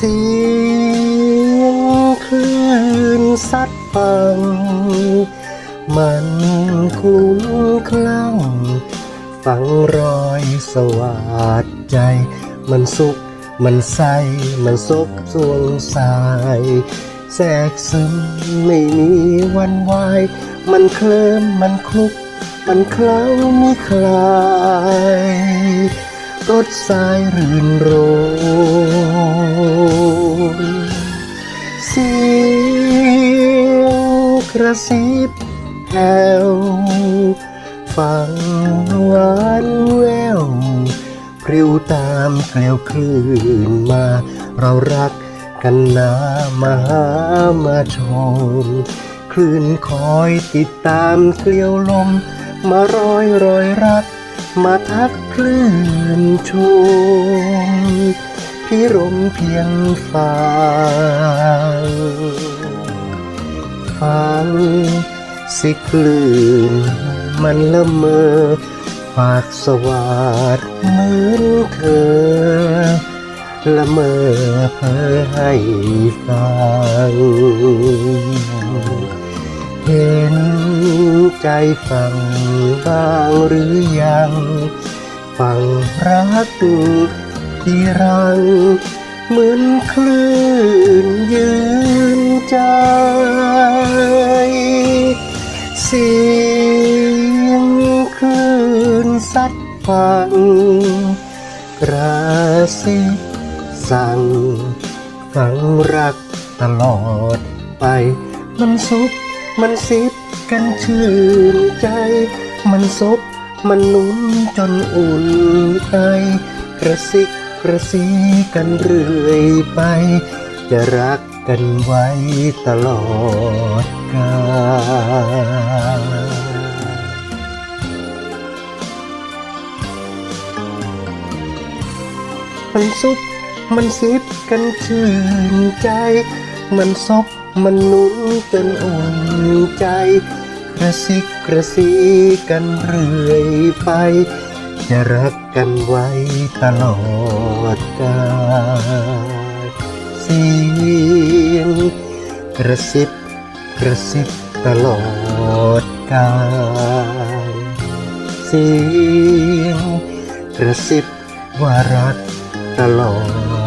เสียงคลื่นซัดฟังมันคุ้มคลั่งฝังรอยสวาดใจ มันสุขมันใสมันซกสวงสายแทรกซึมไม่มีวันวาย มันเคลิ้มมันคลุก มันเคล้าไม่คลายรถสายรื่นโรย ระซิบแผ่วฟังหวานแววพริ้วตามเกลียวคลื่นมา เรารักกันนามาหามาชม คลื่นคอยติดตามเกลียวลม มารอยรอยรัก มาทักคลื่นชมพิรมเพียงฟัง ฟังสิคลื่นมันละเมอฝากสวาดเหมือนเธอ ละเมอเพ้อให้ฟังเห็นใจฟังบ้างหรือยังฟังรักที่รังเหมือนคลื่นยืนใจ เสียงคลื่นซัดฟังกระซิบสั่งฝังรักตลอดไป มันซุบมันซิบกันชื่นใจ มันซบมันนุ่มจนอุ่นใจกระซิกกระซีกันเรื่อยไป จะรัก กันไว้ตลอดกาลมันซุบมันซิบกันชื่นใจ มันซบมันนุ่มจนอุ่นใจ กระซิกกระซีกันเรื่อยไป จะรักกันไว้ตลอดกาลเสี กระซิบกระซิบตลอดกายเสียงกระซิบว่ารักตลอด